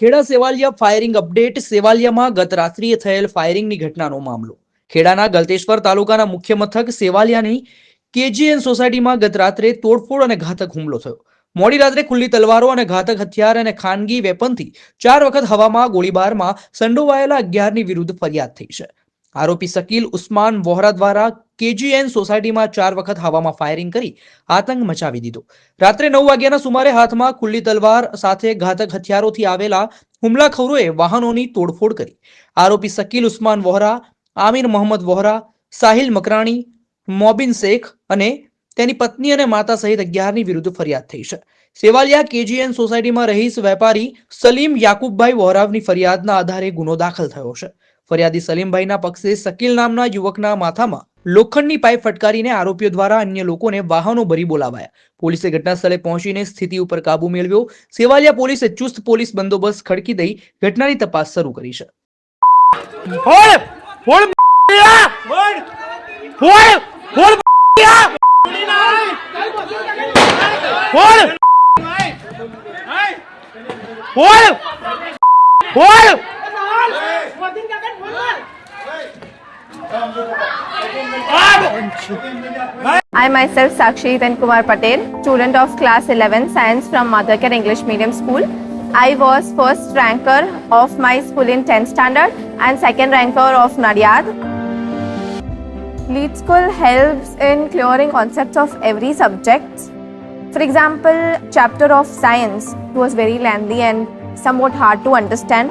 Kheda Sevaliya firing update, સેવાલિયામાં ગત રાત્રિએ થયેલ ફાયરિંગની ઘટનાનો મામલો. ખેડાના ગલતેશ્વર તાલુકાના મુખ્ય મથક સેવાલિયાની કેજીએન સોસાયટીમાં ગત રાત્રે તોડફોડ અને ઘાતક હુમલો થયો. મોડી રાત્રે ખુલ્લી તલવારો અને ઘાતક હથિયાર અને ખાનગી વેપનથી ચાર વખત હવામાં ગોળીબારમાં સંડોવાયેલા અગિયારની વિરુદ્ધ ફરિયાદ થઈ છે. આરોપી શકીલ ઉસ્માન વોહરા દ્વારા કેજીએન સોસાયટીમાં ચાર વખત હવામાં ફાયરિંગ કરી આતંક મચાવી દીધો. રાત્રે નવ વાગ્યાના સુમારે હાથમાં ખુલ્લી તલવાર સાથે ઘાતક હથિયારોથી આવેલા હુમલાખોરોએ વાહનોની તોડફોડ કરી. આરોપી શકીલ ઉસ્માન વોહરા, આમીર મોહમ્મદ વોહરા, સાહિલ મકરાણી, મોબિન શેખ અને તેની પત્ની અને માતા સહિત અગિયારની વિરુદ્ધ ફરિયાદ થઈ છે. સેવાલિયા કેજીએન સોસાયટીમાં રહીશ વેપારી સલીમ યાકુબભાઈ વોહરાવની ફરિયાદના આધારે ગુનો દાખલ થયો છે. ફરિયાદી સલીમભાઈના પક્ષે શકીલ નામના યુવકના માથામાં લોખંડની પાઇપ ફટકારીને આરોપીઓ દ્વારા અન્ય લોકોને વાહનો ભરી બોલાવાયા. પોલીસે ઘટનાસ્થળે પહોંચીને સ્થિતિ ઉપર કાબુ મેળવ્યો. સેવાલિયા પોલીસે ચુસ્ત પોલીસ બંદોબસ્ત ખડકી દઈ ઘટનાની તપાસ શરૂ કરી છે. ફોડ! ફોડ ફોડ! I myself Sakshi Then Kumar Patel, student of class 11 science from Mothercare English Medium School. I was first ranker of my school in 10th standard and second ranker of Nadiad. Lead School helps in clearing concepts of every subject. For example, chapter of science was very lengthy and somewhat hard to understand.